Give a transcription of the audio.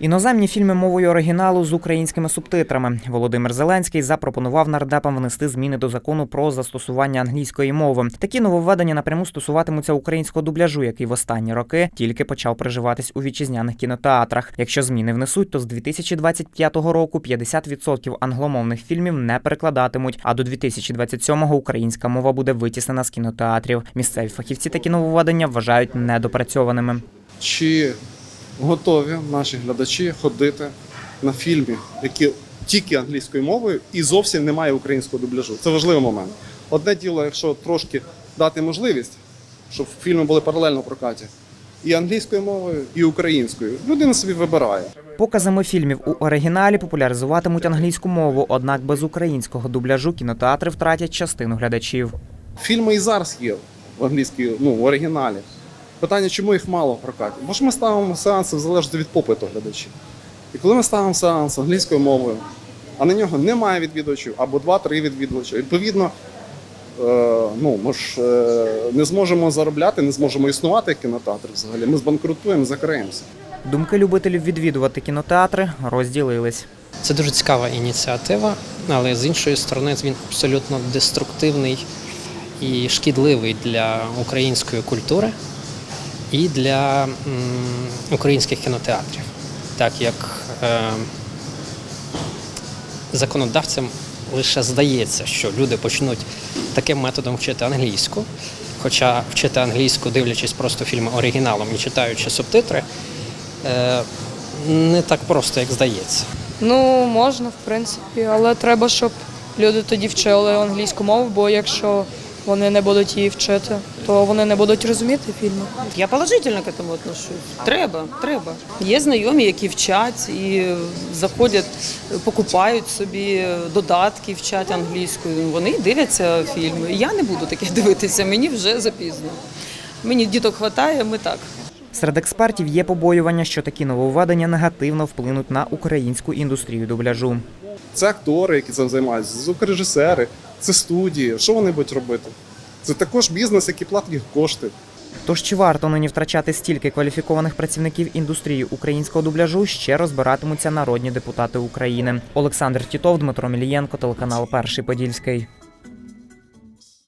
Іноземні фільми мовою оригіналу з українськими субтитрами. Володимир Зеленський запропонував нардепам внести зміни до закону про застосування англійської мови. Такі нововведення напряму стосуватимуться українського дубляжу, який в останні роки тільки почав приживатись у вітчизняних кінотеатрах. Якщо зміни внесуть, то з 2025 року 50% англомовних фільмів не перекладатимуть. А до 2027-го українська мова буде витіснена з кінотеатрів. Місцеві фахівці такі нововведення вважають недопрацьованими. Чи готові наші глядачі ходити на фільми, які тільки англійською мовою і зовсім немає українського дубляжу? Це важливий момент. Одне діло, якщо трошки дати можливість, щоб фільми були паралельно в прокаті. І англійською мовою, і українською. Людина собі вибирає. Показами фільмів у оригіналі популяризуватимуть англійську мову, однак без українського дубляжу кінотеатри втратять частину глядачів. Фільми і зараз є в англійській, ну, в оригіналі. Питання, чому їх мало в прокаті? Бо ж ми ставимо сеанси в залежності від попиту глядачів. І коли ми ставимо сеанс англійською мовою, а на нього немає відвідувачів або два-три відвідувачі, відповідно, е, ну, ми ж е, не зможемо заробляти, не зможемо існувати як кінотеатр взагалі. Ми збанкрутуємо, закриємося. Думки любителів відвідувати кінотеатри розділились. Це дуже цікава ініціатива, але з іншої сторони він абсолютно деструктивний і шкідливий для української культури і для українських кінотеатрів, так як е, законодавцям лише здається, що люди почнуть таким методом вчити англійську, хоча вчити англійську, дивлячись просто фільми оригіналом і читаючи субтитри, е, не так просто, як здається. Ну, можна, в принципі, але треба, щоб люди тоді вчили англійську мову, бо якщо вони не будуть її вчити, то вони не будуть розуміти фільми. Я положительно к этому отношусь. Треба, треба. Є знайомі, які вчать і заходять, покупають собі додатки, вчать англійською. Вони дивляться фільми. Я не буду таке дивитися, мені вже запізно. Мені діток вистачає, ми так. Серед експертів є побоювання, що такі нововведення негативно вплинуть на українську індустрію дубляжу. Це актори, які цим займаються, звукорежисери, це студії. Що вони будуть робити? Це також бізнес, який платить їх кошти. Тож чи варто нині втрачати стільки кваліфікованих працівників індустрії українського дубляжу, ще розбиратимуться народні депутати України. Олександр Тітов, Дмитро Мілієнко, телеканал Перший Подільський.